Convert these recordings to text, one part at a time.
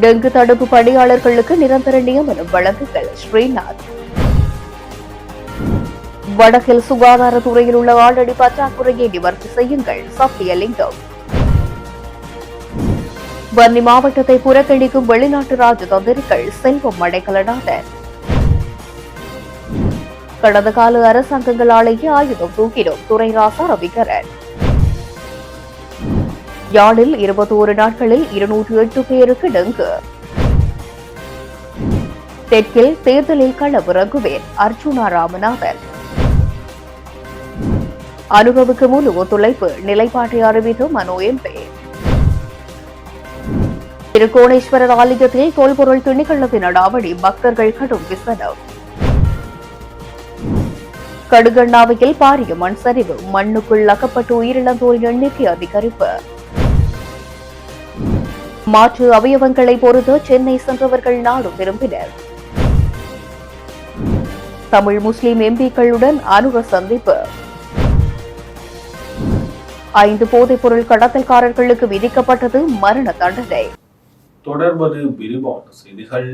Dengue தடுப்பு பணியாளர்களுக்கு நிரந்தர நியமனம் வழங்குங்கள். ஸ்ரீநாத். வடக்கில் சுகாதாரத்துறையில் உள்ள ஆல்ரெடி பற்றாக்குறையை நிவர்த்தி செய்யுங்கள். சத்தியலிங்கம் வன்னி மாவட்டத்தை புறக்கணிக்கும் வெளிநாட்டு ராஜதந்திரிகள் செல்வம் அடைக்கலநாதன் கடந்த கால அரசாங்கங்களாலேயே ஆயுதம் தூக்கிடும் துரைராசா ரவிகரன். யாழில் இருபத்தோரு நாட்களில் இருநூற்று எட்டு பேருக்கு டெங்கு. தெற்கில் தேர்தலில் களவு ரகுவேர் அர்ஜுனா ராமநாதன். அனுபவுக்கு முழு ஒத்துழைப்பு நிலைப்பாட்டை அறிவித்து மனோ எம்பே திருக்கோணேஸ்வரர் ஆலயத்தில் தொல்பொருள் திணிக்கள்ளத்தின் அடாவடி பக்தர்கள் கடும் விசனம் கடுகண்ணாவையில் பாரிய மண் சரிவு மண்ணுக்குள் அகப்பட்டு உயிரிழந்தோர் எண்ணிக்கை அதிகரிப்பு. மாற்று அவயவங்களை பொறுத்து சென்னை சென்றவர்கள் நாடு விரும்பினர். தமிழ் முஸ்லிம் எம்பிக்களுடன் அனுர சந்திப்பு. ஐந்து போதைப்பொருள் கடத்தல்காரர்களுக்கு விதிக்கப்பட்டது மரண தண்டனை. தொடர்வது விரிவான செய்திகள்.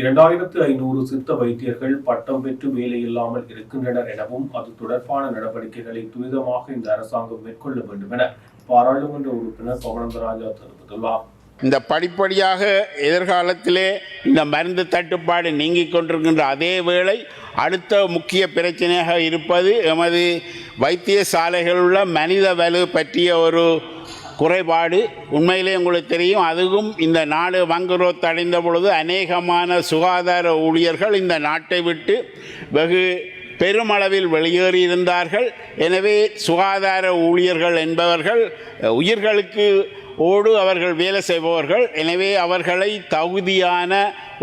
இரண்டாயிரத்து ஐநூறு சித்த வைத்தியர்கள் பட்டம் பெற்று வேலையில்லாமல் இருக்கின்றனர் எனவும் அது தொடர்பான நடவடிக்கைகளை துரிதமாக இந்த அரசாங்கம் மேற்கொள்ள வேண்டும் என பாராளுமன்ற உறுப்பினர் பவனந்தராஜா தெரிவித்துள்ளார். இந்த படிப்படியாக எதிர்காலத்திலே இந்த மருந்து தட்டுப்பாடு நீங்கிக் கொண்டிருக்கின்ற அதே வேளை அடுத்த முக்கிய பிரச்சனையாக இருப்பது எமது வைத்தியசாலைகளில் உள்ள மனித வலு பற்றிய ஒரு குறைபாடு. உண்மையிலே உங்களுக்கு தெரியும் அதுவும் இந்த நாடு வங்குரோத் அடைந்த பொழுது அநேகமான சுகாதார ஊழியர்கள் இந்த நாட்டை விட்டு வெகு பெருமளவில் வெளியேறியிருந்தார்கள் எனவே சுகாதார ஊழியர்கள் என்பவர்கள் உயிர்களுக்கு ஓடு அவர்கள் வேலை செய்பவர்கள். எனவே அவர்களை தகுதியான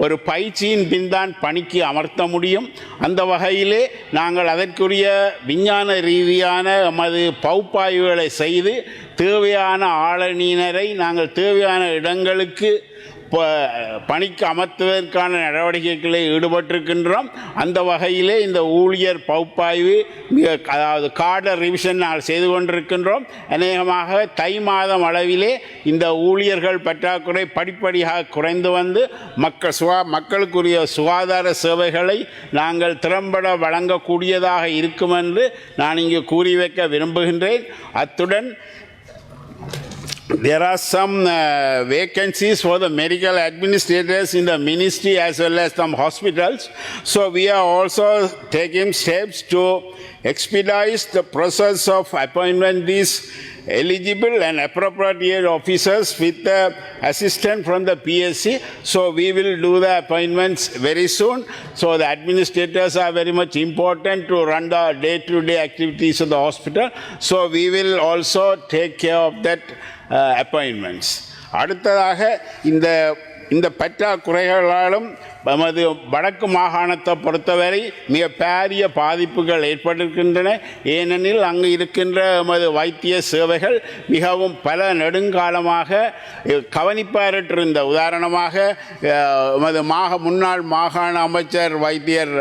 ஒரு பயிற்சியின் பின்தான் பணிக்கு அமர்த்த முடியும். அந்த வகையிலே நாங்கள் அதற்குரிய விஞ்ஞான ரீதியான எமது பகுப்பாய்வுகளை செய்து தேவையான ஆளணியினரை நாங்கள் தேவையான இடங்களுக்கு பணிக்கு அமர்த்துவதற்கான நடவடிக்கைகளில் ஈடுபட்டிருக்கின்றோம். அந்த வகையிலே இந்த ஊழியர் பகுப்பாய்வு மிக அதாவது கார்டர் ரிவிஷன் நாங்கள் செய்து கொண்டிருக்கின்றோம். அநேகமாக தை மாதம் அளவிலே இந்த ஊழியர்கள் பற்றாக்குறை படிப்படியாக குறைந்து வந்து மக்கள் சுகா மக்களுக்குரிய சுகாதார சேவைகளை நாங்கள் திறம்பட வழங்கக்கூடியதாக இருக்கும் என்று நான் இங்கு கூறி வைக்க விரும்புகின்றேன். அத்துடன் there are some uh, vacancies for the medical administrators in the ministry as well as some hospitals. So we are also taking steps to expedite the process of appointment these eligible and appropriate officers with the assistance from the PSC. So we will do the appointments very soon. So the administrators are very much important to run the day-to-day activities of the hospital. So we will also take care of that appointments அடுத்ததாக இந்த இந்த பற்றாக்குறைகளாலும் நமது வடக்கு மாகாணத்தை பொறுத்தவரை மிக பாரிய பாதிப்புகள் ஏற்பட்டிருக்கின்றன. ஏனெனில் அங்கு இருக்கின்ற எமது வைத்திய சேவைகள் மிகவும் பல நெடுங்காலமாக கவனிப்பாரற்றிருந்த உதாரணமாக நமது எமது மாக முன்னாள் மாகாண அமைச்சர் வைத்தியர்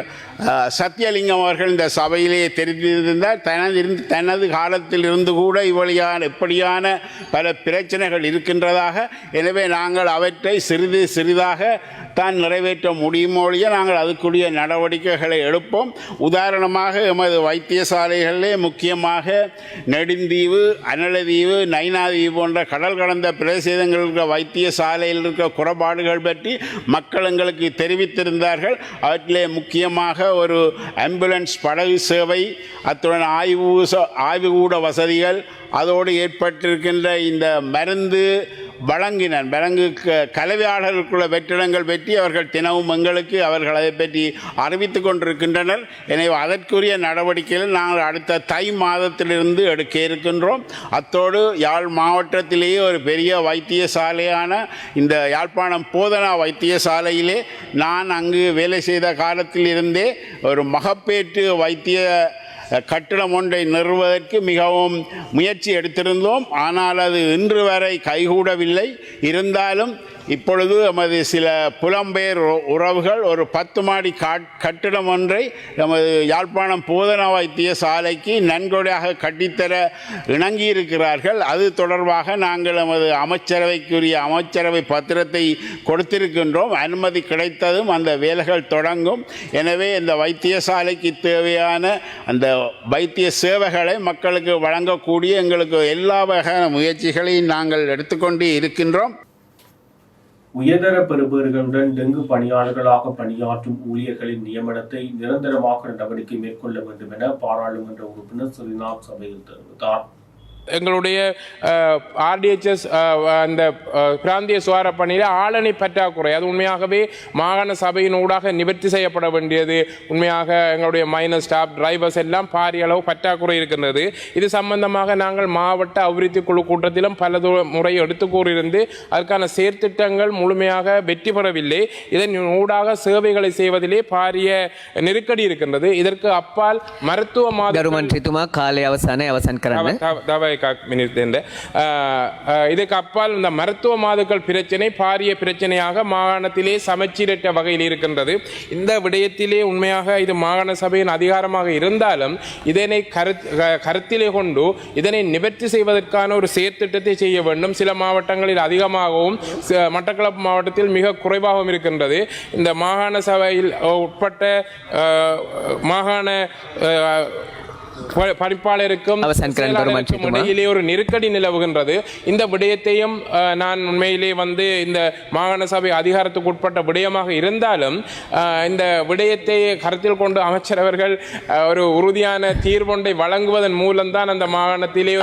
சத்தியலிங்கம் அவர்கள் இந்த சபையிலே தெரிவித்திருந்தார் தனது இருந்து தனது காலத்தில் இருந்து கூட இவ்வழியான இப்படியான பல பிரச்சனைகள் இருக்கின்றதாக. எனவே நாங்கள் அவற்றை சிறிது சிறிதாக தான் நிறைவேற்ற முடியுமொழிய நாங்கள் அதுக்குரிய நடவடிக்கைகளை எடுப்போம். உதாரணமாக எமது வைத்தியசாலைகளிலே முக்கியமாக நெடுந்தீவு அனலதீவு நைனாதீவு போன்ற கடல் கடந்த பிரதேசங்களில் இருக்கிற வைத்தியசாலையில் இருக்கிற குறைபாடுகள் பற்றி மக்கள் எங்களுக்கு தெரிவித்திருந்தார்கள். அவற்றிலே முக்கியமாக ஒரு ஆம்புலன்ஸ் படகு சேவை அத்துடன் ஆய்வு ச- ஆய்வுகூட வசதிகள் அதோடு ஏற்பட்டிருக்கின்ற இந்த மருந்து வழங்கினர் விலங்கு க- கலவையாளர்களுக்குள்ள வெற்றிடங்கள் பற்றி அவர்கள் தினமும் எங்களுக்கு அவர்கள் அதை பற்றி அறிவித்து கொண்டிருக்கின்றனர். எனவே அதற்குரிய நடவடிக்கைகள் நாங்கள் அடுத்த தை மாதத்திலிருந்து எடுக்க இருக்கின்றோம். அத்தோடு யாழ் மாவட்டத்திலேயே ஒரு பெரிய வைத்தியசாலையான இந்த யாழ்ப்பாணம் போதனா வைத்தியசாலையிலே நான் அங்கு வேலை செய்த காலத்திலிருந்தே ஒரு மகப்பேற்று வைத்திய கட்டிடம் ஒன்றை நிறுவதற்கு மிகவும் முயற்சி எடுத்திருந்தோம். ஆனால் அது இன்று வரை கைகூடவில்லை. இருந்தாலும் இப்பொழுது நமது சில புலம்பெயர் உ- உறவுகள் ஒரு பத்து மாடி காட்- கட்டிடம் ஒன்றை நமது யாழ்ப்பாணம் போதனா வைத்தியசாலைக்கு நன்கொடையாக கட்டித்தர இணங்கியிருக்கிறார்கள். அது தொடர்பாக நாங்கள் நமது அமைச்சரவைக்குரிய அமைச்சரவை பத்திரத்தை கொடுத்திருக்கின்றோம். அனுமதி கிடைத்ததும் அந்த வேலைகள் தொடங்கும். எனவே இந்த வைத்தியசாலைக்கு தேவையான அந்த வைத்திய சேவைகளை மக்களுக்கு வழங்கக்கூடிய எங்களுக்கு எல்லா வகையான முயற்சிகளையும் நாங்கள் எடுத்துக்கொண்டு இருக்கின்றோம். உயர்தர பெறுபவர்களுடன் டெங்கு பணியாளர்களாக பணியாற்றும் ஊழியர்களின் நியமனத்தை நிரந்தரமாக நடவடிக்கை மேற்கொள்ள வேண்டும் என பாராளுமன்ற உறுப்பினர் ஸ்ரீநாத் சபையில் தெரிவித்தார். எங்களுடைய ஆர்டிஹெச்எஸ் அந்த பிராந்திய சுகார பணியில் ஆளணி பற்றாக்குறை அது உண்மையாகவே மாகாண சபையின் ஊடாக நிவர்த்தி செய்யப்பட வேண்டியது. உண்மையாக எங்களுடைய மைனர் ஸ்டாப் டிரைவர்ஸ் எல்லாம் பாரிய அளவு பற்றாக்குறை இருக்கின்றது. இது சம்பந்தமாக நாங்கள் மாவட்ட அபிவிருத்தி குழு கூட்டத்திலும் பல முறை எடுத்து கூறியிருந்து அதற்கான செயற்திட்டங்கள் முழுமையாக வெற்றி பெறவில்லை. இதன் ஊடாக சேவைகளை செய்வதிலே பாரிய நெருக்கடி இருக்கின்றது. இதற்கு அப்பால் மருத்துவ மாதிரி காலை அவசான அவசான் காக் மினிஸ்டர் இதுக்கு அப்பால் இந்த மருத்துவ மாதுக்கள் பிரச்சனை பாரிய பிரச்சனையாக மாகாணத்திலே சமச்சீரற்ற வகையில் இருக்கின்றது. இந்த விடயத்திலே உண்மையாக இது மாகாண சபையின் அதிகாரமாக இருந்தாலும் இதனை கருத்திலே கொண்டு இதனை நிவர்த்தி செய்வதற்கான ஒரு செயற்திட்டத்தை செய்ய வேண்டும். சில மாவட்டங்களில் அதிகமாகவும் மட்டக்களப்பு மாவட்டத்தில் மிக குறைவாகவும் இருக்கின்றது. இந்த மாகாண சபையில் உட்பட்ட மாகாண பணிப்பாளருக்கும் கருமான் இடையிலே ஒரு நெருக்கடி நிலவுகின்றது. இந்த விடயத்தையும் நான் உண்மையிலே வந்து இந்த மாகாண சபை அதிகாரத்துக்கு உட்பட்ட விடயமாக இருந்தாலும் இந்த விடயத்தை கருத்தில் கொண்டு அமைச்சர் அவர்கள் ஒரு உறுதியான தீர்வொன்றை வழங்குவதன் மூலம்தான் அந்த மாகாணத்திலே.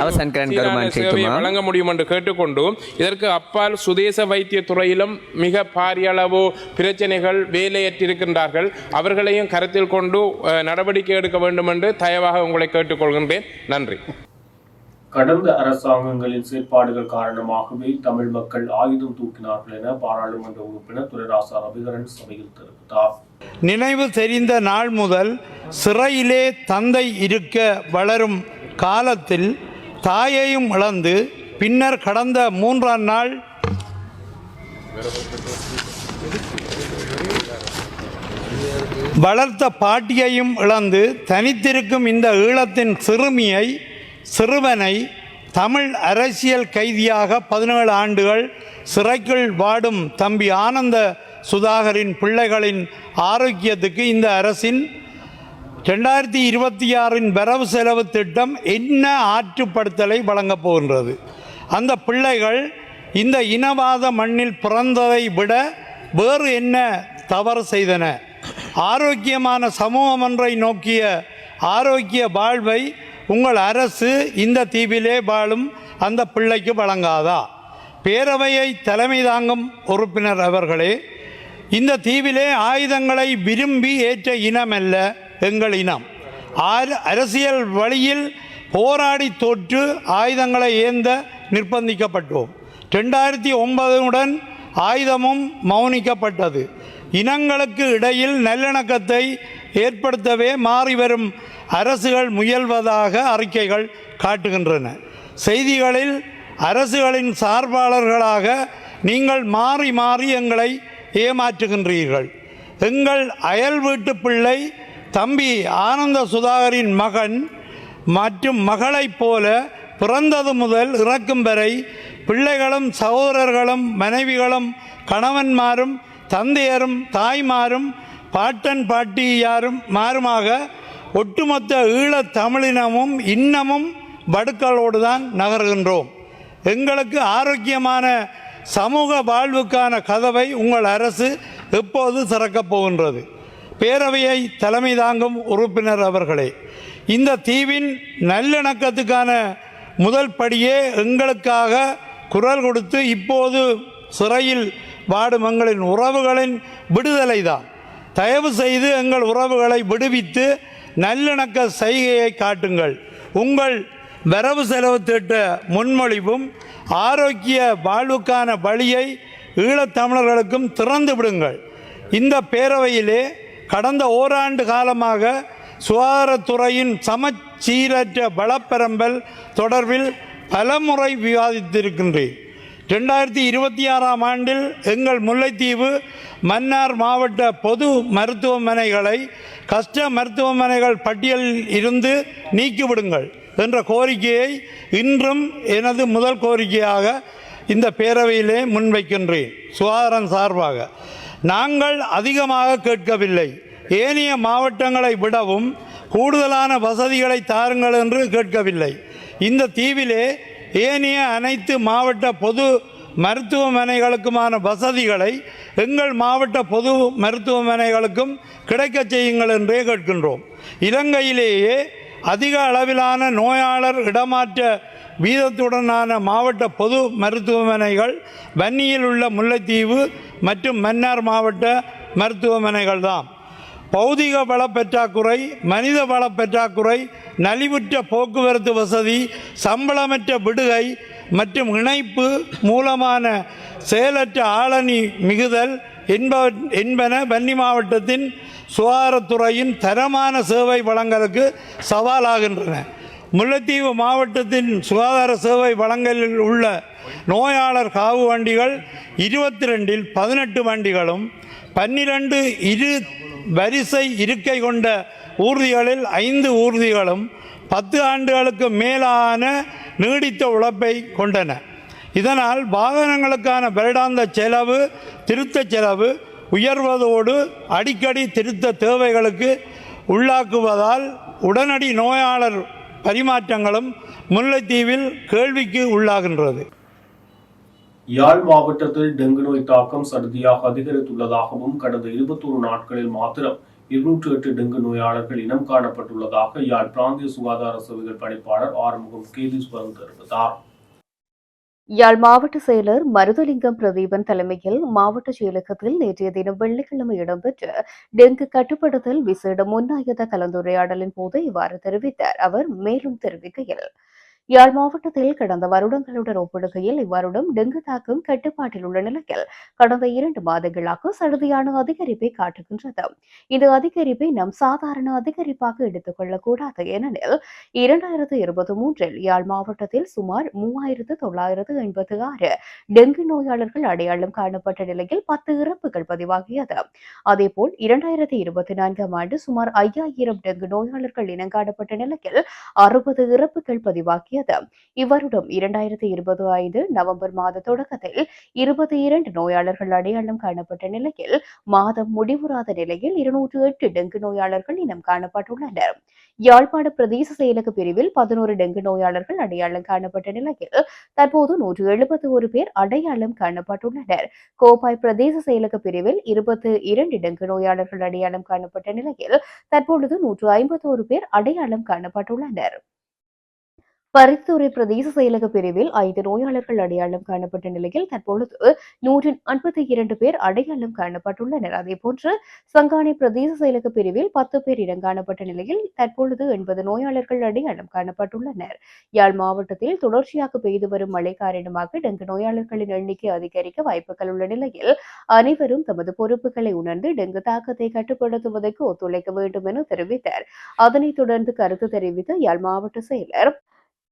வழங்க முடியும் என்று கேட்டுக்கொண்டு இதற்கு அப்பால் சுதேச வைத்திய துறையிலும் மிக பாரிய அளவு பிரச்சனைகள் வேலையற்றிருக்கின்றார்கள். அவர்களையும் கருத்தில் கொண்டு நடவடிக்கை எடுக்க வேண்டும் என்று தயவாக உங்களை கேட்டுக்கொள்கின்றேன். நன்றி. கடந்த அரசாங்கங்களின் செயற்பாடுகள் காரணமாகவே தமிழ் மக்கள் ஆயுதம் தூக்கினார்கள் என பாராளுமன்ற உறுப்பினர் துரைராசா ரவிகரன் சபையில் தெரிவித்தார். நினைவு தெரிந்த நாள் முதல் சிறையிலே தந்தை இருக்க வளரும் காலத்தில் தாயையும் இழந்து பின்னர் கடந்த மூன்றாம் நாள் வளர்த்த பாட்டியையும் இழந்து தனித்திருக்கும் இந்த ஈழத்தின் சிறுமியை சிறுவனை தமிழ் அரசியல் கைதியாக பதினேழு ஆண்டுகள் சிறைக்குள் வாடும் தம்பி ஆனந்த சுதாகரின் பிள்ளைகளின் ஆரோக்கியத்துக்கு இந்த அரசின் ரெண்டாயிரத்தி இருபத்தி ஆறின் வரவு செலவு திட்டம் என்ன ஆற்றுப்படுத்தலை வழங்கப் போகின்றது? அந்த பிள்ளைகள் இந்த இனவாத மண்ணில் பிறந்ததை விட வேறு என்ன தவறு செய்தன? ஆரோக்கியமான சமூகம் ஒன்றை நோக்கிய ஆரோக்கிய வாழ்வை உங்கள் அரசு இந்த தீவிலே வாழும் அந்த பிள்ளைக்கு வழங்காதா? பேரவையை தலைமை தாங்கும் உறுப்பினர் அவர்களே இந்த தீவிலே ஆயுதங்களை விரும்பி ஏற்ற இனமல்ல எங்கள் இனம். அரசியல் வழியில் போராடி தோற்று ஆயுதங்களை ஏந்த நிர்பந்திக்கப்பட்டோம். ரெண்டாயிரத்தி ஒன்பதுடன் ஆயுதமும் மௌனிக்கப்பட்டது. இனங்களுக்கு இடையில் நல்லிணக்கத்தை ஏற்படுத்தவே மாறி வரும் அரசுகள் முயல்வதாக அறிக்கைகள் காட்டுகின்றன. செய்திகளில் அரசுகளின் சார்பாளர்களாக நீங்கள் மாறி மாறி எங்களை ஏமாற்றுகின்றீர்கள். எங்கள் அயல் வீட்டு பிள்ளை தம்பி ஆனந்த சுதாகரின் மகன் மற்றும் மகளைப் போல பிறந்தது முதல் இறக்கும் வரை பிள்ளைகளும் சகோதரர்களும் மனைவிகளும் கணவன்மாரும் தந்தையரும் தாய்மாரும் பாட்டன் பாட்டியாரும் மாறுமாக ஒட்டுமொத்த ஈழத் தமிழினமும் இன்னமும் வடுக்களோடு தான் நகர்கின்றோம். எங்களுக்கு ஆரோக்கியமான சமூக வாழ்வுக்கான கதவை உங்கள் அரசு எப்போது திறக்கப் போகின்றது? பேரவையை தலைமை தாங்கும் உறுப்பினர் அவர்களே இந்த தீவின் நல்லிணக்கத்துக்கான முதல் படியே எங்களுக்காக குரல் கொடுத்து இப்போது சிறையில் பாடும் எங்களின் உறவுகளின் விடுதலை தான் தயவு செய்து எங்கள் உறவுகளை விடுவித்து நல்லிணக்க செய்கையை காட்டுங்கள். உங்கள் வரவு செலவு திட்ட முன்மொழிவும் ஆரோக்கிய வாழ்வுக்கான வழியை ஈழத்தமிழர்களுக்கும் திறந்து விடுங்கள். இந்த பேரவையிலே கடந்த ஓராண்டு காலமாக சுகாதாரத்துறையின் சமச்சீரற்ற பலப்பெரம்பல் தொடர்பில் பலமுறை விவாதித்திருக்கின்றேன். ரெண்டாயிரத்தி இருபத்தி ஆறாம் ஆண்டில் எங்கள் முல்லைத்தீவு மன்னார் மாவட்ட பொது மருத்துவமனைகளை கஷ்ட மருத்துவமனைகள் பட்டியலில் இருந்து நீக்கிவிடுங்கள் என்ற கோரிக்கையை இன்றும் எனது முதல் கோரிக்கையாக இந்த பேரவையிலே முன்வைக்கின்றேன் சுகாதாரம் சார்பாக. நாங்கள் அதிகமாக கேட்கவில்லை. ஏனைய மாவட்டங்களை விடவும் கூடுதலான வசதிகளை தாருங்கள் என்று கேட்கவில்லை. இந்த தீவிலே ஏனைய அனைத்து மாவட்ட பொது மருத்துவமனைகளுக்குமான வசதிகளை எங்கள் மாவட்ட பொது மருத்துவமனைகளுக்கும் கிடைக்கச் செய்யுங்கள் என்றே கேட்கின்றோம். இலங்கையிலேயே அதிக அளவிலான நோயாளர் இடமாற்ற வீதத்துடனான மாவட்ட பொது மருத்துவமனைகள் வன்னியில் உள்ள முல்லைத்தீவு மற்றும் மன்னார் மாவட்ட மருத்துவமனைகள் தான் பௌதிக வள பற்றாக்குறை மனித வள பற்றாக்குறை நலிவுற்ற போக்குவரத்து வசதி சம்பளமற்ற விடுகை மற்றும் இணைப்பு மூலமான செயலற்ற ஆளணி மிகுதல் என்ப என்பன வன்னி மாவட்டத்தின் சுகாதாரத்துறையின் தரமான சேவை வழங்கலுக்கு சவாலாகின்றன. முல்லைத்தீவு மாவட்டத்தின் சுகாதார சேவை வழங்கலில் உள்ள நோயாளர் காவு வண்டிகள் இருபத்தி ரெண்டில் பதினெட்டு வண்டிகளும் பன்னிரண்டு இரு வரிசை இருக்கை கொண்ட ஊர்திகளில் ஐந்து ஊர்திகளும் பத்து ஆண்டுகளுக்கு மேலான நீடித்த உழைப்பை கொண்டன. இதனால் வாகனங்களுக்கான வருடாந்த செலவு திருத்த செலவு உயர்வதோடு அடிக்கடி திருத்த தேவைகளுக்கு உள்ளாக்குவதால் உடனடி நோயாளர் பரிமாற்றங்களும் முல்லைத்தீவில் கேள்விக்கு உள்ளாகின்றது. யாழ் மாவட்டத்தில் டெங்கு நோய் தாக்கம் சடுதியாக அதிகரித்துள்ளதாகவும் கடந்த இருபத்தோரு நாட்களில் மாத்திரம் இருநூற்று எட்டு டெங்கு நோயாளர்கள் இனம் காணப்பட்டுள்ளதாக யாழ் பிராந்திய சுகாதார சேவைகள் பணிப்பாளர் ஆறுமுகம் கேதீஸ்வரன் தெரிவித்தார். யாழ் மாவட்ட செயலர் மருதலிங்கம் பிரதீபன் தலைமையில் மாவட்ட செயலகத்தில் நேற்றைய தினம் வெள்ளிக்கிழமை இடம்பெற்ற டெங்கு கட்டுப்படுத்தல் விசேட முன்னாயுத கலந்துரையாடலின் போது இவ்வாறு தெரிவித்தார். அவர் மேலும் தெரிவிக்கையில் யாழ் மாவட்டத்தில் கடந்த வருடங்களுடன் ஒப்பிடுகையில் இவ்வருடம் டெங்கு தாக்கம் கட்டுப்பாட்டில் உள்ள நிலையில் கடந்த இரண்டு மாதங்களாக சடுதியான அதிகரிப்பை காட்டுகின்றது. இந்த அதிகரிப்பை நம் சாதாரண அதிகரிப்பாக எடுத்துக் கொள்ளக்கூடாது ஏனெனில் இரண்டாயிரத்து இருபத்தி மூன்றில் யாழ் மாவட்டத்தில் சுமார் மூவாயிரத்து தொள்ளாயிரத்து எண்பத்தி ஆறு டெங்கு நோயாளர்கள் அடையாளம் காணப்பட்ட நிலையில் பத்து இறப்புகள் பதிவாகியது. அதேபோல் இரண்டாயிரத்தி இருபத்தி நான்காம் ஆண்டு சுமார் ஐயாயிரம் டெங்கு நோயாளர்கள் இனங்காணப்பட்ட நிலையில் அறுபது இறப்புகள் பதிவாகி பதிவாகியது இவருடன் இரண்டாயிரத்தி இருபது ஐந்து நவம்பர் மாத தொடக்கத்தில் இருபத்தி இரண்டு நோயாளர்கள் அடையாளம் காணப்பட்ட நிலையில் மாதம் முடிவுறாத நிலையில் இருநூற்று எட்டு டெங்கு நோயாளர்கள் இனம் காணப்பட்டுள்ளனர். யாழ்ப்பாண பிரதேச செயலக பிரிவில் பதினோரு டெங்கு நோயாளர்கள் அடையாளம் காணப்பட்ட நிலையில் தற்போது நூற்று எழுபத்தி ஒரு பேர் அடையாளம் காணப்பட்டுள்ளனர். கோப்பாய் பிரதேச செயலக பிரிவில் இருபத்தி இரண்டு டெங்கு நோயாளர்கள் அடையாளம் காணப்பட்ட நிலையில் தற்பொழுது நூற்று ஐம்பத்தோரு பேர் அடையாளம் காணப்பட்டுள்ளனர். பரிந்துரை பிரதேச செயலக பிரிவில் ஐந்து நோயாளர்கள் அடையாளம் காணப்பட்ட நிலையில் தற்பொழுது நூற்றி ஐம்பத்தி இரண்டு பேர் அடையாளம் காணப்பட்டுள்ளனர். அதேபோன்று சங்கானை பிரதேச செயலக பிரிவில் பத்து பேர் இடங்காணப்பட்ட நிலையில் தற்பொழுது எண்பது நோயாளர்கள் அடையாளம் காணப்பட்டுள்ளனர். யாழ் மாவட்டத்தில் தொடர்ச்சியாக பெய்து வரும் மழை காரணமாக டெங்கு நோயாளர்களின் எண்ணிக்கை அதிகரிக்க வாய்ப்புகள் உள்ள நிலையில் அனைவரும் தமது பொறுப்புகளை உணர்ந்து டெங்கு தாக்கத்தை கட்டுப்படுத்துவதற்கு ஒத்துழைக்க வேண்டும் என தெரிவித்தார். அதனைத் தொடர்ந்து கருத்து தெரிவித்த யாழ் மாவட்ட செயலர்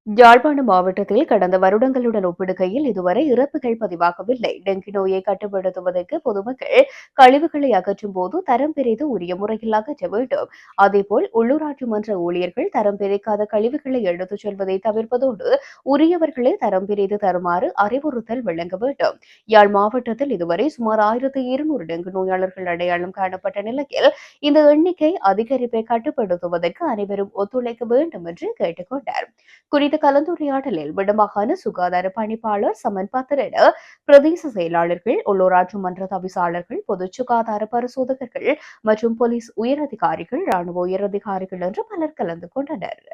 யாழ்ப்பாணம் மாவட்டத்தில் கடந்த வருடங்களுடன் ஒப்பிடுகையில் இதுவரை இறப்புகள் பதிவாகவில்லை. டெங்கு நோயை கட்டுப்படுத்துவதற்கு பொதுமக்கள் கழிவுகளை அகற்றும் போது தரம் பிரித்து உரிய முறையில் அகற்ற வேண்டும். அதேபோல் உள்ளூராட்சி மன்ற ஊழியர்கள் தரம் பிரிக்காத கழிவுகளை எடுத்துச் செல்வதை தவிர்ப்பதோடு உரியவர்களை தரம் பிரித்து தருமாறு அறிவுறுத்தல் வழங்க வேண்டும். யாழ் மாவட்டத்தில் இதுவரை சுமார் ஆயிரத்தி இருநூறு டெங்கு நோயாளர்கள் அடையாளம் காணப்பட்ட நிலையில் இந்த எண்ணிக்கை அதிகரிப்பை கட்டுப்படுத்துவதற்கு அனைவரும் ஒத்துழைக்க வேண்டும் என்று கேட்டுக்கொண்டார் குறித்த கலந்துரையாடலில் வடமாகாண சுகாதார பணிப்பாளர் சமன் பத்திரன பிரதேச செயலாளர்கள் உள்ளூராட்சி மன்ற தவிசாளர்கள் பொது சுகாதார பரிசோதகர்கள் மற்றும் போலீஸ் உயரதிகாரிகள் ராணுவ உயரதிகாரிகள் என்று பலர் கலந்து கொண்டனர்.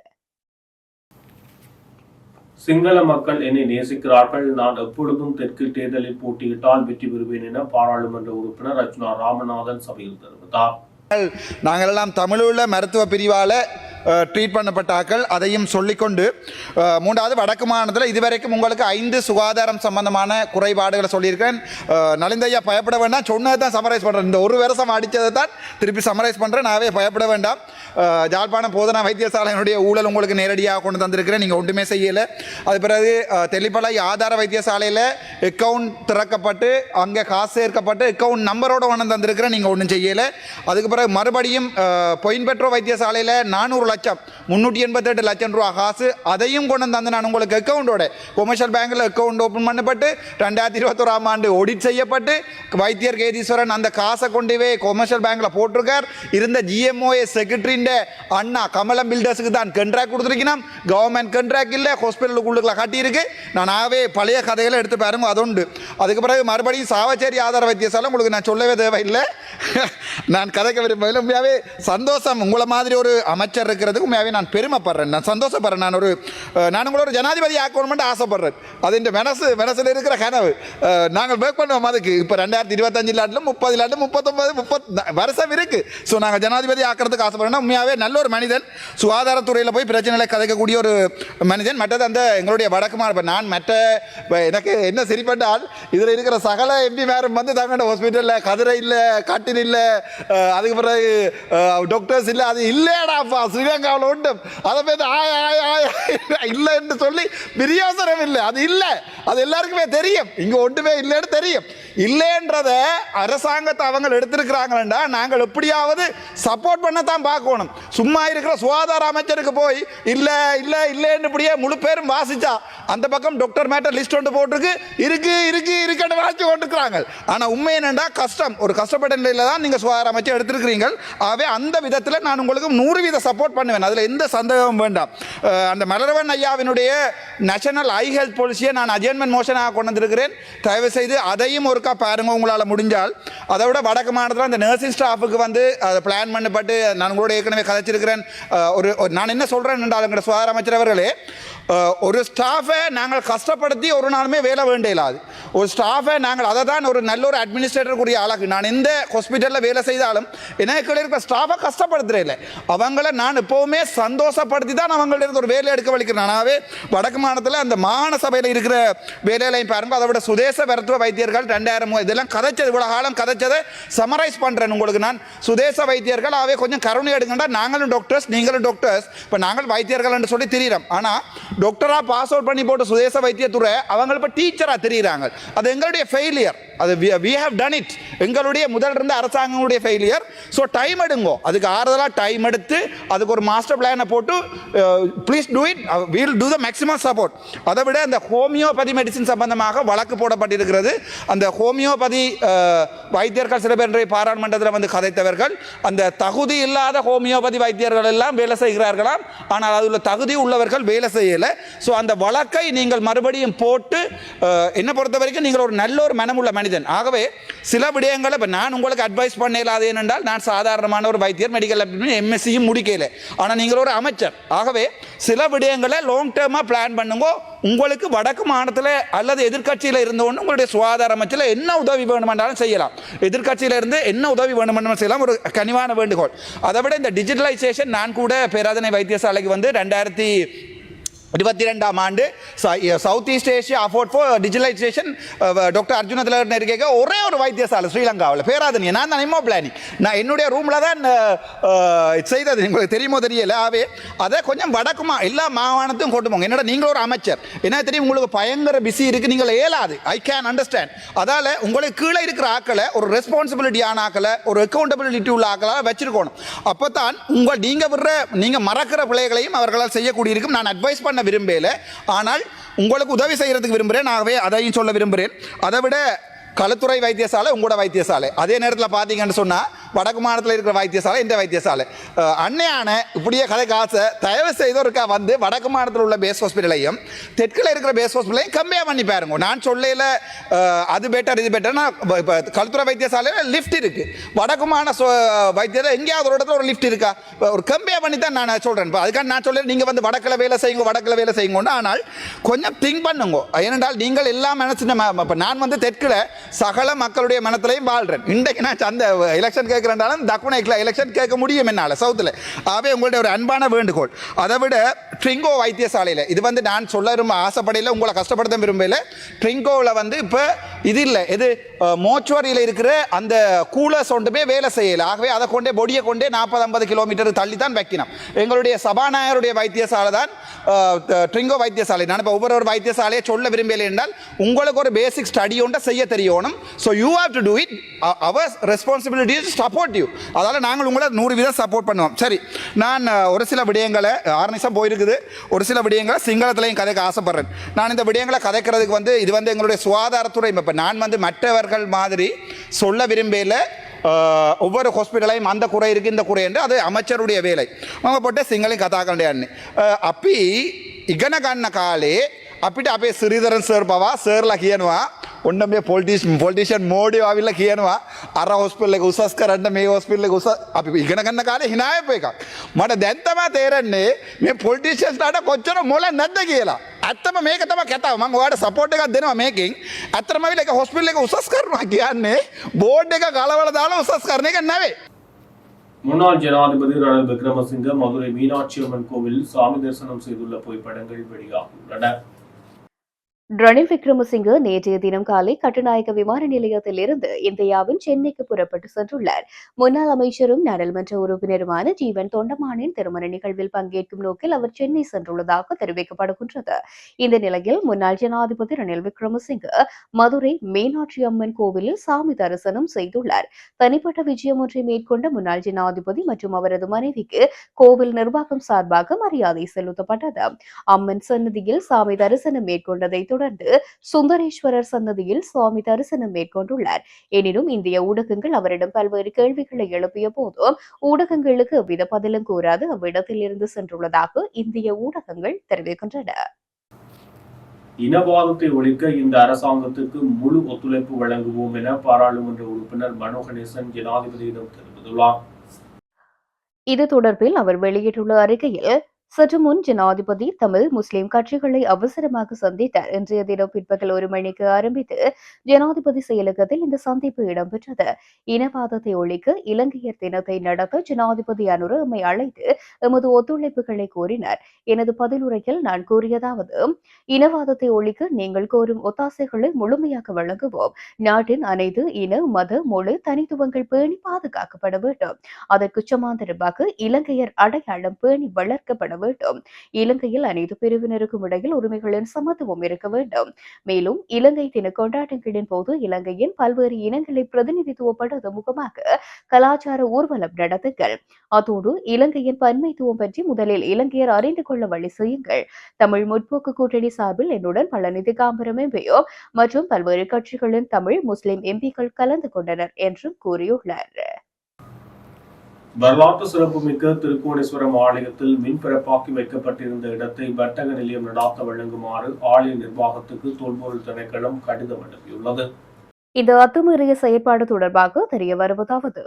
சிங்கள மக்கள் என்னை நேசிக்கிறார்கள். நான் எப்பொழுதும் தெற்கு தேர்தலில் போட்டியிட்டால் வெற்றி பெறுவேன் என பாராளுமன்ற உறுப்பினர் ரத்னா ராமநாதன் சபையில் தெரிவித்தார். நாங்கள் எல்லாம் தமிழுள்ள மருத்துவ பிரிவால் ட்ரீட் பண்ணப்பட்ட ஆக்கள் அதையும் சொல்லிக்கொண்டு மூன்றாவது வடக்கு மாநிலத்தில் இதுவரைக்கும் உங்களுக்கு ஐந்து சுகாதாரம் சம்பந்தமான குறைபாடுகளை சொல்லியிருக்கேன் நலிந்தையா பயப்பட வேண்டாம். சொன்னதை தான் சமரைஸ் பண்ணுறேன் இந்த ஒரு வருஷம் அடித்ததை தான் திருப்பி சமரைஸ் பண்ணுறேன் நாவே பயப்பட வேண்டாம். ஜாழ்ப்பாணம் போதனா வைத்தியசாலையினுடைய ஊழல் உங்களுக்கு நேரடியாக கொண்டு தந்திருக்கிறேன். நீங்கள் ஒன்றுமே செய்யலை. அது பிறகு தெளிப்பலை ஆதார வைத்தியசாலையில் அக்கௌண்ட் திறக்கப்பட்டு அங்கே காசு சேர்க்கப்பட்டு அக்கவுண்ட் நம்பரோட ஒன்று தந்திருக்கிறேன். நீங்கள் ஒன்றும் செய்யலை. அதுக்கு பிறகு மறுபடியும் பொயின் பொயின்பெட்ரோ வைத்தியசாலையில் நானூறு லட்சம் முந்நூற்றி எண்பத்தெட்டு லட்சம் ரூபா காசு. அதையும் கொண்டு வந்து நான் உங்களுக்கு அக்கௌண்டோட கொமர்ஷியல் பேங்கில் அக்கௌண்ட் ஓப்பன் பண்ணப்பட்டு ரெண்டாயிரத்தி இருபத்தோராம் ஆண்டு ஆடிட் செய்யப்பட்டு வைத்தியர் கேதீஸ்வரன் அந்த காசை கொண்டு போய் கொமர்ஷியல் பேங்கில் போட்டிருக்கார். இருந்த ஜிஎம்ஓஏ செக்ரட்டரிண்ட அண்ணா கமலம் பில்டர்ஸுக்கு தான் கண்ட்ராக்ட் கொடுத்துருக்கணும். கவர்மெண்ட் கண்ட்ராக்ட் இல்லை ஹாஸ்பிட்டலுக்குள்ளுக்குள்ள கட்டியிருக்கு. நான் ஆவே பழைய கதைகளை எடுத்து பாருங்க அது உண்டு. அதுக்கு பிறகு மறுபடியும் சாவச்சேரி ஆதார வைத்தியசாலை உங்களுக்கு நான் சொல்லவே தேவையில்லை. நான் கதைக்க விரும்பவில்லை. உண்மையாகவே சந்தோஷம். உங்களை மாதிரி ஒரு அமைச்சர் இருக்கிறதுக்கு உண்மையாகவே நான் பெருமைப்படுறேன். நான் சந்தோஷப்படுறேன். நான் ஒரு நான் உங்களை ஒரு ஜனாதிபதி ஆக்கணும்னு ஆசைப்படுறேன். அது இந்த மனசு மனசில் இருக்கிற கனவு. நாங்கள் ஒர்க் பண்ணுவோம் அதுக்கு. இப்போ ரெண்டாயிரத்தி இருபத்தஞ்சு லாட்டில் முப்பது லாட்டு முப்பத்தொம்பது முப்பத் வருஷம் இருக்குது ஸோ நாங்கள் ஜனாதிபதி ஆக்கிறதுக்கு ஆசைப்படுறோம் உண்மையாகவே நல்ல ஒரு மனிதன். சுகாதாரத்துறையில் போய் பிரச்சனைகளை கதைக்கக்கூடிய ஒரு மனிதன். மற்றது அந்த எங்களுடைய வடக்குமார். இப்போ நான் மற்ற இப்போ எனக்கு என்ன சரிப்பட்டால் இதில் இருக்கிற சகல எம்பி மேரும் வந்து தங்கட ஹாஸ்பிட்டலில் கதிரை இல்லை காட்டின் இல்லை அதுக்கு பிறகு டாக்டர்ஸ் இல்லை அது இல்லையாடாப்பா ஸ்ரீலங்காவில் உண்டு. அதை பேர் ஆய் ஆய் ஆய் இல்லை என்று சொல்லி பிரியோசனம் இல்லை. அது இல்லை. அது எல்லாருக்குமே தெரியும். இங்கே ஒன்றுமே இல்லைன்னு தெரியும். இல்லைன்றத அரசாங்கத்தை அவங்க எடுத்திருக்கிறாங்களா நாங்கள் எப்படியாவது சப்போர்ட் பண்ண தான் பார்க்கணும். சும்மா இருக்கிற சுகாதார அமைச்சருக்கு போய் இல்லை இல்லை இல்லைன்னு இப்படியே முழு பேரும் வாசிச்சா அந்த பக்கம் டாக்டர் மேட்டர் லிஸ்ட் ஒன்று போட்டிருக்கு இருக்கு இருக்கு இருக்குன்னு வாசிச்சு கொண்டிருக்கிறாங்க. ஆனால் உண்மை என்னண்டா கஷ்டம். ஒரு கஷ்டப்பட்ட நிலையில் தான் நீங்கள் சுகாதார அமைச்சர் எடுத்திருக்கிறீங்க ஆகவே அந்த விதத்தில் நான் உங்களுக்கு நூறு வீத சப்போர்ட் பண்ணுவேன். அதில் எந்த சந்தேகமும் வேண்டாம். அந்த மலரவன் ஐயாவினுடைய நேஷனல் ஐ ஹெல்த் பாலிசியை நான் அஜென்மெண்ட் மோஷனாக கொண்டு வந்திருக்கிறேன். தயவு செய்து அதையும் ஒருக்கா பாருங்க உங்களால் முடிஞ்சால். அதை விட வடக்கு மாநிலத்தில் அந்த நர்சிங் ஸ்டாஃபுக்கு வந்து அதை பிளான் பண்ணப்பட்டு நான் உங்களோட ஏற்கனவே கதைச்சிருக்கிறேன். ஒரு நான் என்ன சொல்கிறேன் என்றால் எங்களுடைய சுகாதார அமைச்சர் அவர்களே ஒரு ஸ்டாஃபை நாங்கள் கஷ்டப்படுத்தி ஒரு நாளுமே வேலை வேண்டியலாது ஒரு ஸ்டாஃபை நாங்கள் அதை தான் ஒரு நல்ல ஒரு அட்மினிஸ்ட்ரேட்டருக்குரிய ஆளாக்கு நான் எந்த ஹாஸ்பிட்டலில் வேலை செய்தாலும் எனக்கு இருக்கிற ஸ்டாஃபை கஷ்டப்படுத்துறதில்ல அவங்கள நான் எப்போவுமே சந்தோஷப்படுத்தி தான் அவங்கள்ட்ட ஒரு வேலை எடுக்க வலிக்கிறேன். நானாவே வடக்கு மாநிலத்தில் அந்த மாகாண சபையில் இருக்கிற வேலையிலையும் பாருங்க அதை விட சுதேச மருத்துவ வைத்தியர்கள் ரெண்டாயிரம் இதெல்லாம் கதைச்சது இவ்வளோ காலம் கதைச்சதை சமரைஸ் பண்ணுறேன் உங்களுக்கு நான். சுதேச வைத்தியர்கள் அவை கொஞ்சம் கருணை எடுங்கண்டா நாங்களும் டாக்டர்ஸ் நீங்களும் டாக்டர்ஸ் இப்போ நாங்கள் வைத்தியர்கள் என்று சொல்லி தெரியிறோம். ஆனால் டாக்டராக பாஸ் அவுட் பண்ணி போட்ட சுதேச வைத்தியத்துறை அவங்க இப்போ டீச்சராக தெரியுறாங்க. அது எங்களுடைய ஃபெயிலியர் அது வி ஹவ் டன் இட் எங்களுடைய முதல் இருந்த அரசாங்கங்களுடைய ஃபெயிலியர் ஸோ டைம் எடுங்கோ. அதுக்கு ஆறுதலாக டைம் எடுத்து அதுக்கு ஒரு மாஸ்டர் பிளானை போட்டு please do it we'll do the maximum support அதை விட அந்த ஹோமியோபதி மெடிசின் சம்பந்தமாக வழக்கு போடப்பட்டிருக்கிறது. அந்த ஹோமியோபதி வைத்தியர்கள் சில பேர் பாராளுமன்றத்தில் வந்து கதைத்தவர்கள் அந்த தகுதி இல்லாத ஹோமியோபதி வைத்தியர்கள் எல்லாம் வேலை செய்கிறார்களாம். ஆனால் அதில் தகுதி உள்ளவர்கள் வேலை செய்யலை. ஸோ அந்த வழக்கை நீங்கள் மறுபடியும் போட்டு என்னை பொறுத்த வரைக்கும் நீங்கள் ஒரு நல்ல ஒரு மனமுள்ள மனிதன். ஆகவே சில விடயங்களை இப்போ நான் உங்களுக்கு அட்வைஸ் பண்ண இல்லாத ஏனென்றால் நான் சாதாரணமான ஒரு வைத்தியர் மெடிக்கல் எம்எஸ்சியும் முடிக்கல. ஆனால் நீங்கள் ஒரு அமைச்சர். ஆகவே சில விடயங்களை லாங் டேர்மாக பிளான் பண்ணுங்க. உங்களுக்கு வடக்கு மாநிலத்தில் அல்லது எதிர்க்கட்சியில் இருந்தவொன்னு உங்களுடைய சுகாதார அமைச்சில் என்ன உதவி வேண்டுமென்றாலும் செய்யலாம். எதிர்க்கட்சியில் இருந்து என்ன உதவி வேண்டுமென்றாலும் செய்யலாம். ஒரு கனிவான வேண்டுகோள். அதை விட இந்த டிஜிட்டலைசேஷன் நான் கூட பேராதனை வைத்தியசாலைக்கு வந்து ரெண்டாயிரத்தி இருபத்தி ரெண்டாம் ஆண்டு south east Asia effort for digitalization doctor Arjuna Thilakar இருக்க ஒரே ஒரு வைத்தியசாலை ஸ்ரீலங்காவில். பேராதனிய நான் தான் எம்மோ நான் என்னுடைய ரூமில் தான் செய்தது. உங்களுக்கு தெரியுமோ தெரியல? ஆவே அதை கொஞ்சம் வடக்குமா எல்லா மாகாணத்தையும் கொண்டு போங்க. என்னோட நீங்கள் ஒரு அமைச்சர். என்ன தெரியும்? உங்களுக்கு பயங்கர பிஸி இருக்குது நீங்கள் ஏலாது ஐ கேன் அண்டர்ஸ்டாண்ட் அதால் உங்களுக்கு கீழே இருக்கிற ஆக்களை ஒரு ரெஸ்பான்சிபிலிட்டியான ஆக்களை ஒரு அக்கௌண்டபிலிட்டி உள்ள ஆக்களை வச்சிருக்கணும். அப்போ தான் உங்கள் நீங்கள் விடுற நீங்கள் மறக்கிற பிள்ளைகளையும் அவர்களால் செய்யக்கூடியிருக்கும். நான் அட்வைஸ் பண்ண விரும்பல. ஆனால் உங்களுக்கு உதவி செய்கிறதுக்கு விரும்புகிறேன் ஆகவே அதையும் சொல்ல விரும்புகிறேன் அதை விட களுத்துறை வைத்தியசாலை உங்களோட வைத்தியசாலை. அதே நேரத்தில் பார்த்தீங்கன்னு சொன்னால் வடக்கு மாநிலத்தில் இருக்கிற வைத்தியசாலை இந்த வைத்தியசாலை. அன்னையான இப்படியே கதை காசை தயவு செய்தவருக்கா வந்து வடக்கு மாநிலத்தில் உள்ள பேஸ் ஹாஸ்பிட்டலையும் தெற்கில் இருக்கிற பேஸ் ஹாஸ்பிட்டலையும் கம்மியாக பண்ணி பாருங்க. நான் சொல்லையில் அது பெட்டர் இது பெட்டர்னா இப்போ களுத்துறை வைத்தியசாலையில் லிஃப்ட் இருக்குது வடக்கு மாநில சொ- எங்கேயாவது ஒரு இடத்துல ஒரு லிஃப்ட் இருக்கா? ஒரு கம்மியாக பண்ணி தான் நான் சொல்கிறேன் இப்போ அதுக்காக நான் சொல்ல நீங்கள் வந்து வடக்கில் வேலை செய்யுங்க வடக்கில் வேலை செய்யுங்க ஆனால் கொஞ்சம் திங்க் பண்ணுங்க. ஏனென்றால் நீங்கள் எல்லாம் நினச்சின இப்போ நான் வந்து தெற்கில் சகல மக்களுடைய மனத்திலையும் வாழ்கிறேன் இன்றைக்கு நான் அந்த எலெக்ஷன் கேட்குறேன்டாலும் தக்குன எலெக்ஷன் கேட்க முடியும் என்னால் சவுத்தில் ஆகவே உங்களுடைய ஒரு அன்பான வேண்டுகோள். அதை விட ட்ரிங்கோ வைத்தியசாலையில் இது வந்து நான் சொல்ல விரும்ப ஆசைப்படையில் உங்களை கஷ்டப்படுத்த விரும்பல. ட்ரிங்கோவில் வந்து இப்போ இது இல்லை இது மோச்சுவரியில் இருக்கிற அந்த கூலர்ஸ் ஒன்றுமே வேலை செய்யலை. ஆகவே அதை கொண்டே பொடியை கொண்டே நாற்பது ஐம்பது கிலோமீட்டர் தள்ளி தான் வைக்கணும். எங்களுடைய சபாநாயகருடைய வைத்தியசாலை தான் ட்ரிங்கோ வைத்தியசாலை. நான் இப்போ ஒவ்வொரு ஒரு வைத்தியசாலையை சொல்ல விரும்பலை என்றால் உங்களுக்கு ஒரு பேசிக் ஸ்டடி ஒன்றை செய்ய தெரியணும் so you have to do it our responsibility support you அதால் நாங்கள் உங்களை நூறு வீதம் சப்போர்ட் பண்ணுவோம் சரி நான் அஹ், ஒரு சில விடயங்களை ஆறு நிமிஷம் போயிருக்குது ஒரு சில விடயங்களை சிங்களத்திலையும் கதைக்க ஆசைப்படுறேன் நான் இந்த விடயங்களை கதைக்கிறதுக்கு வந்து இது வந்து எங்களுடைய சுகாதாரத்துறை இப்போ நான் வந்து மற்றவர்கள் மாதிரி சொல்ல விரும்பல அஹ், ஒவ்வொரு ஹாஸ்பிட்டலையும் அந்த குறை இருக்குது இந்த குறை என்று அது அமைச்சருடைய வேலை அவங்க போட்டு සිංහලෙන් කතා කරන්න යන්නේ. අ, අපි ඉගෙන ගන්න කාලේ අපිට අපේ සිරිදරන් සර් පවා සර්ලා කියනවා ඔන්න මේ පොල්ටිස් පොල්ටිෂන් මෝඩිය අවිල්ල කියනවා අර හොස්පිල් එක උසස් කරන්න මේ හොස්පිල් එක උස අපි ඉගෙන ගන්න කාලේ හිනායප එකක් මට දැන් තමා තේරෙන්නේ මේ පොල්ටිෂන්ස්ලාට කොච්චර මොල නැද්ද කියලා ඇත්තම මේක තම කැතාව මං ඔයාට සපෝට් එකක් දෙනවා මේකෙන් ඇත්තටම අවිල්ල එක හොස්පිල් එක උසස් කරනවා කියන්නේ බෝඩ් එක ගලවලා දාලා උසස් කරන එක නෙවෙයි முன்னாள் ஜனாதிபதி ரணில் விக்ரமசிங்க மதுரை மீனாட்சி அம்மன் கோவில் சாமி தரிசனம் செய்துள்ள புகைப்படங்கள் வெளியாகியுள்ளன ரணில் விக்ரமசிங்க நேற்றைய தினம் காலை கட்டுநாயக்க விமான நிலையத்தில் இருந்து இந்தியாவின் சென்னைக்கு புறப்பட்டு சென்றுள்ளார். முன்னாள் அமைச்சரும் நாடாளுமன்ற உறுப்பினருமான ஜீவன் தொண்டமானின் திருமண நிகழ்வில் பங்கேற்கும் நோக்கில் அவர் சென்னை சென்றுள்ளதாக தெரிவிக்கப்படுகின்றது. இந்த நிலையில் முன்னாள் ஜனாதிபதி ரணில் விக்ரமசிங்க மதுரை மீனாட்சி அம்மன் கோவிலில் சாமி தரிசனம் செய்துள்ளார். தனிப்பட்ட விஜயம் ஒன்றை மேற்கொண்ட முன்னாள் ஜனாதிபதி மற்றும் அவரது மனைவிக்கு கோவில் நிர்வாகம் சார்பாக மரியாதை செலுத்தப்பட்டது. அம்மன் சன்னதியில் சாமி தரிசனம் மேற்கொண்டதை தொடர்ந்து சுந்தரேஸ்வரர் சன்னதியில் சுவாமி தரிசனம் மேற்கொண்டுள்ளார். எனினும் இந்திய ஊடகங்கள் அவரிடம் பல்வேறு கேள்விகளை எழுப்பிய போதும் ஊடகங்களுக்கு எவ்வித பதிலும் கூறாது அவ்விடத்தில் இருந்து சென்றுள்ளதாக இந்திய ஊடகங்கள் தெரிவிக்கின்றன. இனவாதத்தை ஒழிக்க இந்த அரசாங்கத்துக்கு முழு ஒத்துழைப்பு வழங்குவோம் என பாராளுமன்ற உறுப்பினர் மனோ கணேசன் ஜனாதிபதியிடம் தெரிவித்துள்ளார். இது தொடர்பில் அவர் வெளியிட்டுள்ள அறிக்கையில் சற்று முன் ஜனாதிபதி தமிழ் முஸ்லிம் கட்சிகளை அவசரமாக சந்தித்தார். இன்றைய தினம் பிற்பகல் ஒரு மணிக்கு ஆரம்பித்து ஜனாதிபதி செயலகத்தில் இந்த சந்திப்பு இடம்பெற்றது. இனவாதத்தை ஒழிக்க இலங்கையர் தினத்தை நடத்த ஜனாதிபதி அனுர எம்மை அழைத்து எமது ஒத்துழைப்புகளை கோரினார். எனது பதிலுரையில் நான் கூறியதாவது இனவாதத்தை ஒழிக்க நீங்கள் கோரும் ஒத்தாசைகளை முழுமையாக வழங்குவோம். நாட்டின் அனைத்து இன மத மொழி தனித்துவங்கள் பேணி பாதுகாக்கப்பட வேண்டும். அதற்கு சமாந்தரமாக இலங்கையர் அடையாளம் பேணி வளர்க்கப்பட வேண்டும். இலங்கையில் அனைத்து பிரிவினருக்கும் இடையில் உரிமைகளின் சமத்துவம் இருக்க வேண்டும். மேலும் இலங்கை தின கொண்டாட்டங்களின் போது இலங்கையின் பல்வேறு இனங்களை பிரதிநிதித்துவப்படுத்தும் முகமாக கலாச்சார ஊர்வலம் நடத்துங்கள். அதோடு இலங்கையின் பன்மைத்துவம் பற்றி முதலில் இலங்கையர் அறிந்து கொள்ள வழி செய்யுங்கள். தமிழ் முற்போக்கு கூட்டணி சார்பில் என்னுடன் பழனிதி காம்பரம் எம்பியோ மற்றும் பல்வேறு கட்சிகளின் தமிழ் முஸ்லிம் எம்பிக்கள் கலந்து கொண்டனர் என்றும் கூறியுள்ளார். வரலாற்று சிறப்புமிக்க திருக்கோணேஸ்வரம் ஆலயத்தில் மின்பிறப்பாக்கி வைக்கப்பட்டிருந்த இடத்தை வர்த்தக நிலையம் நடாத்த வழங்குமாறு ஆலய நிர்வாகத்துக்கு தொல்பொருள் திணைக்களம் கடிதம் அனுப்பியுள்ளது. இந்த அத்துமீறிய செயற்பாடு தொடர்பாக தெரிய வருவதாவது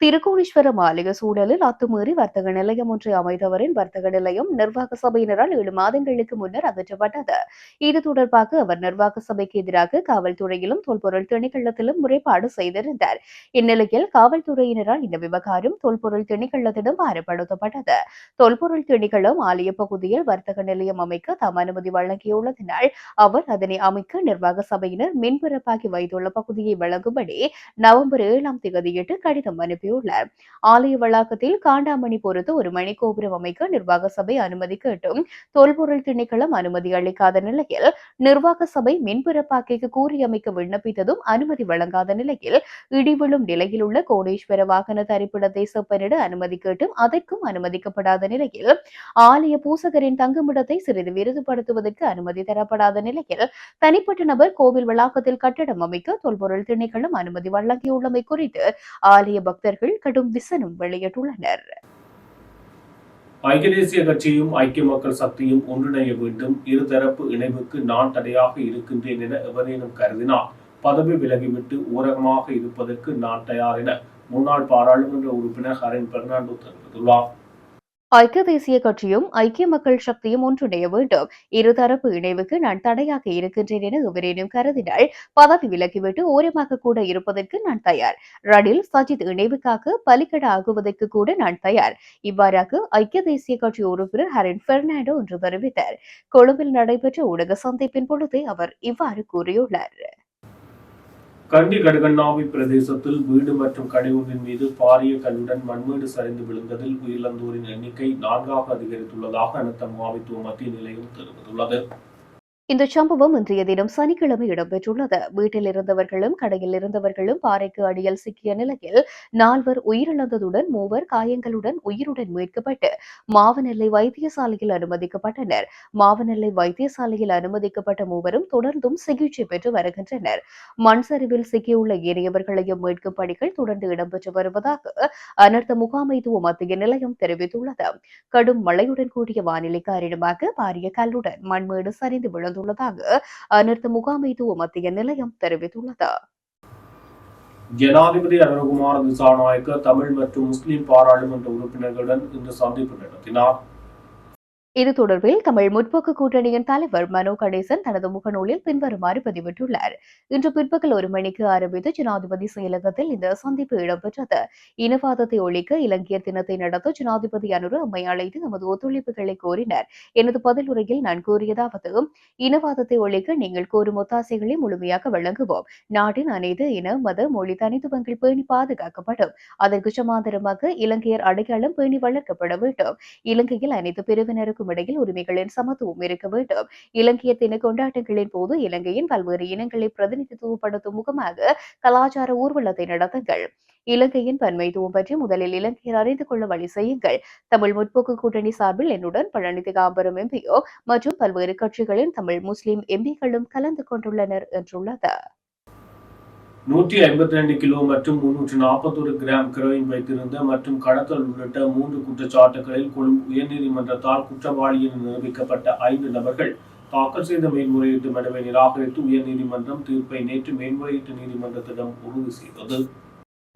திருக்கோணேஸ்வரம் ஆலய சூழலில் அத்துமீறி வர்த்தக நிலையம் ஒன்றை அமைத்தவரின் வர்த்தக நிலையம் நிர்வாக சபையினரால் ஏழு மாதங்களுக்கு முன்னர் அகற்றப்பட்டது. இது தொடர்பாக அவர் நிர்வாக சபைக்கு எதிராக காவல்துறையிலும் தொல்பொருள் திணைக்களத்திலும் முறைப்பாடு செய்திருந்தார். இந்நிலையில் காவல்துறையினரால் இந்த விவகாரம் தொல்பொருள் திணைக்களத்திடம் பாரப்படுத்தப்பட்டது. தொல்பொருள் திணைக்களம் ஆலய பகுதியில் வர்த்தக நிலையம் அமைக்க தாம் அனுமதி வழங்கியுள்ளதினால் அவர் அதனை அமைக்க நிர்வாக சபையினர் மின்பிறப்பாக்கி வைத்துள்ள பகுதியை வழங்கும்படி நவம்பர் ஏழாம் தேதியிட்டு கடிதம் அனுப்பி அனுப்பியுள்ளார் ஆலய வளாகத்தில் காண்டாமணி பொறுத்து ஒரு மணிக்கோபுரம் அமைக்க நிர்வாக சபை அனுமதி கேட்டும். தொல்பொருள் திணைக்களம் அனுமதி அளிக்காத நிலையில் நிர்வாக சபை மின்புறப்பாக்கைக்கு கூறி அமைக்க விண்ணப்பித்ததும் அனுமதி வழங்காத நிலையில் இடிவிழும் நிலையில் உள்ள கோடேஸ்வர வாகன தரிப்பிடத்தை செப்பனிட அனுமதி கேட்டும். அதற்கும் அனுமதிக்கப்படாத நிலையில் ஆலய பூசகரின் தங்குமிடத்தை சிறிது விருதுபடுத்துவதற்கு அனுமதி தரப்படாத நிலையில் தனிப்பட்ட நபர் கோவில் வளாகத்தில் கட்டடம் அமைக்க தொல்பொருள் திணைக்களம் அனுமதி வழங்கியுள்ளமை குறித்து ஆலய பக்தர்கள் கடும் விசனம் வெளியிட்டுள்ளனர். ஐக்கிய தேசிய கட்சியும் ஐக்கிய மக்கள் சக்தியும் ஒன்றிணைய வேண்டும். இருதரப்பு இணைவுக்கு நான் தடையாக இருக்கின்றேன் என எவரேனும் கருதினால் பதவி விலகிவிட்டு ஊரகமாக இருப்பதற்கு நான் தயார் என முன்னாள் பாராளுமன்ற உறுப்பினர் ஹரின் பெர்னாண்டோ தெரிவித்துள்ளார். ஐக்கிய தேசிய கட்சியும் ஐக்கிய மக்கள் சக்தியும் ஒன்றிணைய வேண்டும். இருதரப்பு இணைவுக்கு நான் தடையாக இருக்கின்றேன் என எவரேனும் கருதினால் பதவி விலக்கிவிட்டு ஓரமாக கூட இருப்பதற்கு நான் தயார். ரணில் சஜித் இணைவுக்காக பலிக்கட ஆகுவதற்கு கூட நான் தயார். இவ்வாறாக ஐக்கிய தேசிய கட்சி உறுப்பினர் ஹரின் பெர்னாண்டோ ஒன்று தெரிவித்தார். கொழும்பில் நடைபெற்ற ஊடக சந்திப்பின் பொழுதே அவர் இவ்வாறு கூறியுள்ளார். கண்டி கடுகண்ணாவி பிரதேசத்தில் வீடு மற்றும் கடை ஒன்றின் மீது பாரிய கல்லுடன் மண்மேடு சரிந்து விழுந்ததில் உயிரிழந்தோரின் எண்ணிக்கை நான்காக அதிகரித்துள்ளதாக அனர்த்த முகாமைத்துவ மத்திய நிலையம் தெரிவித்துள்ளது. இந்த சம்பவம் இன்றைய தினம் சனிக்கிழமை இடம்பெற்றுள்ளது. வீட்டில் இருந்தவர்களும் கடையில் இருந்தவர்களும் பாறைக்கு அடியில் சிக்கிய நிலையில் நால்வர் உயிரிழந்ததுடன் மூவர் காயங்களுடன் உயிருடன் மீட்கப்பட்டு மாவனெல்லை வைத்தியசாலையில் அனுமதிக்கப்பட்டனர். மாவனெல்லை வைத்தியசாலையில் அனுமதிக்கப்பட்ட மூவரும் தொடர்ந்தும் சிகிச்சை பெற்று வருகின்றனர். மண் சரிவில் சிக்கியுள்ள ஏனையவர்களையும் மீட்கும் பணிகள் தொடர்ந்து இடம்பெற்று வருவதாக அனர்த்த முகாமைத்துவ மத்திய நிலையம் தெரிவித்துள்ளது. கடும் மழையுடன் கூடிய வானிலை காரணமாக பாரிய கல்லுடன் மண்மேடு சரிந்து விழுந்துள்ளதாக அனர்த்த முகாமைத்துவ மத்திய நிலையம் தெரிவித்துள்ளது. ஜனாதிபதி அனுகுமார் திசாநாயக்க தமிழ் மற்றும் முஸ்லிம் பாராளுமன்ற உறுப்பினர்களுடன் இன்று சந்திப்பு நடத்தினார். இது தொடர்பில் தமிழ் முற்போக்கு கூட்டணியின் தலைவர் மனோ கணேசன் தனது முகநூலில் பின்வருமாறு பதிவிட்டுள்ளார். இன்று பிற்பகல் ஒரு மணிக்கு ஆரம்பித்த ஜனாதிபதி செயலகத்தில் இந்த சந்திப்பு இடம்பெற்றது. இனவாதத்தை ஒழிக்க இலங்கையர் தினத்தை நடத்த ஜனாதிபதி அனுரு அம்மை அழைத்து நமது ஒத்துழைப்புகளை கோரினர். எனது பதிலுரையில் நான் கூறியதாவது இனவாதத்தை ஒழிக்க நீங்கள் கோரும் ஒத்தாசைகளை முழுமையாக வழங்குவோம். நாட்டின் அனைத்து இன மத மொழி தனித்துவங்கள் பேணி பாதுகாக்கப்படும். அதற்கு சமாந்தரமாக இலங்கையர் அடையாளம் பேணி வளர்க்கப்பட வேண்டும். இலங்கையில் அனைத்து பிரிவினருக்கும் இடையில் உரிமைகளின் சமத்துவம் இருக்க வேண்டும். இலங்கைய தின கொண்டாட்டங்களின் போது இலங்கையின் பல்வேறு இனங்களை பிரதிநிதித்துவப்படுத்தும் முகமாக கலாச்சார ஊர்வலத்தை நடத்துங்கள். இலங்கையின் பன்மைத்துவம் பற்றி முதலில் இலங்கையர் அறிந்து கொள்ள வழி செய்யுங்கள். தமிழ் முற்போக்கு கூட்டணி சார்பில் என்னுடன் பழனி திகாம்பரம் எம்பியோ மற்றும் பல்வேறு கட்சிகளின் தமிழ் முஸ்லிம் எம்பிக்களும் கலந்து கொண்டுள்ளனர் என்றுள்ளது. நூற்றி ஐம்பத்தி ரெண்டு கிலோ மற்றும் முன்னூற்று நாற்பத்தொரு கிராம் கிரோயின் வைத்திருந்த மற்றும் கடத்தல் உள்ளிட்ட மூன்று குற்றச்சாட்டுகளில் கொழும்பு உயர்நீதிமன்றத்தால் குற்றவாளி என நிரூபிக்கப்பட்ட ஐந்து நபர்கள் தாக்கல் செய்த மேல்முறையீட்டு மனுவை நிராகரித்து உயர்நீதிமன்றம் தீர்ப்பை நேற்று மேல்முறையீட்டு நீதிமன்றத்திடம் உறுதி செய்தது.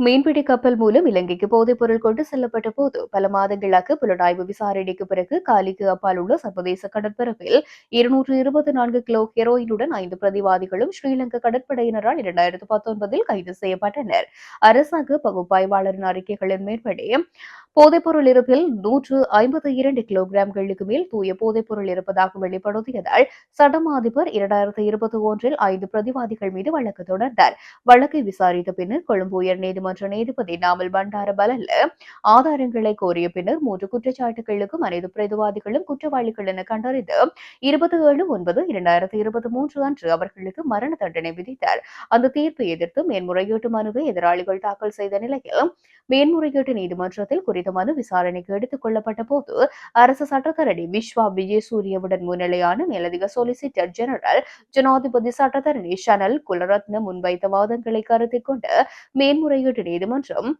மீன்பிடி கப்பல் மூலம் இலங்கைக்கு போதைப் பொருள் கொண்டு செல்லப்பட்ட போது பல மாதங்களாக புலனாய்வு விசாரணைக்கு பிறகு காலிக்கு அப்பால் உள்ள சர்வதேச கடற்பரப்பில் இருநூற்று இருபத்தி நான்கு கிலோ ஹெரோயினுடன் ஐந்து பிரதிவாதிகளும் ஸ்ரீலங்கா கடற்படையினரால் இரண்டாயிரத்து பத்தொன்பதில் கைது செய்யப்பட்டனர். அரசாங்க பகுப்பாய்வாளரின் அறிக்கைகளின் மேற்படி போதைப்பொருள் இருப்பில் நூற்று ஐம்பத்தி இரண்டு கிலோகிராம்களுக்கு மேல் தூய போதைப்பொருள் இருப்பதாக வெளிப்படுத்தியதால் சடம் அதிபர் இரண்டாயிரத்தி இருபத்தி ஒன்றில் ஐந்து பிரதிவாதிகள் மீது வழக்கு தொடர்ந்தார். வழக்கை விசாரித்த பின்னர் கொழும்பு உயர் நீதிமன்ற நீதிபதி நாமல் பண்டார பலல்ல ஆதாரங்களை கோரிய பின்னர் மூன்று குற்றச்சாட்டுகளுக்கும் அனைத்து பிரதிவாதிகளும் குற்றவாளிகள் என கண்டறிந்து இருபத்தி ஏழு ஒன்பது இரண்டாயிரத்தி இருபத்தி மூன்று அன்று அவர்களுக்கு மரண தண்டனை விதித்தார். அந்த தீர்ப்பை எதிர்த்து மேன்முறையீட்டு மனுவை எதிராளிகள் தாக்கல் செய்த நிலையில் மேன்முறையீட்டு நீதிமன்றத்தில் குறித்த மனு விசாரணைக்கு எடுத்துக் கொள்ளப்பட்ட போது அரசு சட்டத்தரணி விஸ்வா விஜயசூரியவுடன் முன்னிலையான மேலதிக சொலிசிட்டர் ஜெனரல் ஜனாதிபதி சட்டத்தரணி ஷனல் குலரத்ன முன்வைத்த வாதங்களை கருத்தில் கொண்டு மேன்முறையீட்டு நீதிமன்றம்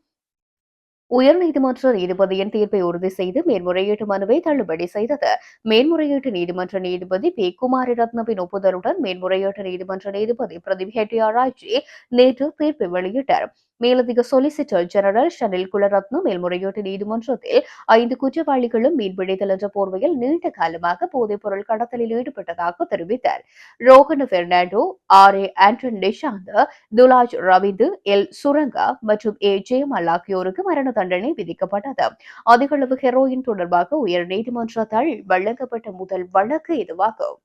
உயர்நீதிமன்ற நீதிபதியின் தீர்ப்பை உறுதி செய்து மேன்முறையீட்டு மனுவை தள்ளுபடி செய்தது. மேன்முறையீட்டு நீதிமன்ற நீதிபதி பி. குமாரி ரத்னவின் ஒப்புதலுடன் மேன்முறையீட்டு நீதிமன்ற நீதிபதி பிரதீப் ஹெட்டியாராய்ச்சி நேற்று தீர்ப்பை வெளியிட்டார். மேலதிக சொலிசிட்டர் ஜெனரல் ஷனில் குலரத்ன மேல்முறையீட்டு நீதிமன்றத்தில் ஐந்து குற்றவாளிகளும் மீன்பிடித்தல் என்ற போர்வையில் நீண்ட காலமாக போதைப் பொருள் கடத்தலில் ஈடுபட்டதாக தெரிவித்தார். Rohan Fernando R. A. Anton Nishanth Dulaj Ravindu L. Suranga மற்றும் ஏ. ஜெயமல் ஆகியோருக்கு மரண தண்டனை விதிக்கப்பட்டது. அதிகளவு ஹெரோயின் தொடர்பாக உயர்நீதிமன்றத்தால் வழங்கப்பட்ட முதல் வழக்கு இதுவாகும்.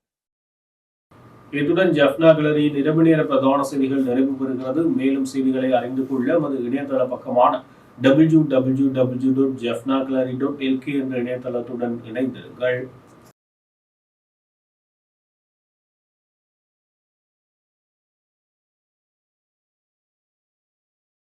இத்துடன் ஜெஃப்னா கிளரியின் இரவு நேர பிரதான செய்திகள் நிறைவு பெறுகிறது. மேலும் செய்திகளை அறிந்து கொள்ள நமது இணையதள பக்கமான W W W dot Jaffna கிளரி டாட் எல்கே என்ற இணையதளத்துடன் இணைந்திருங்கள்.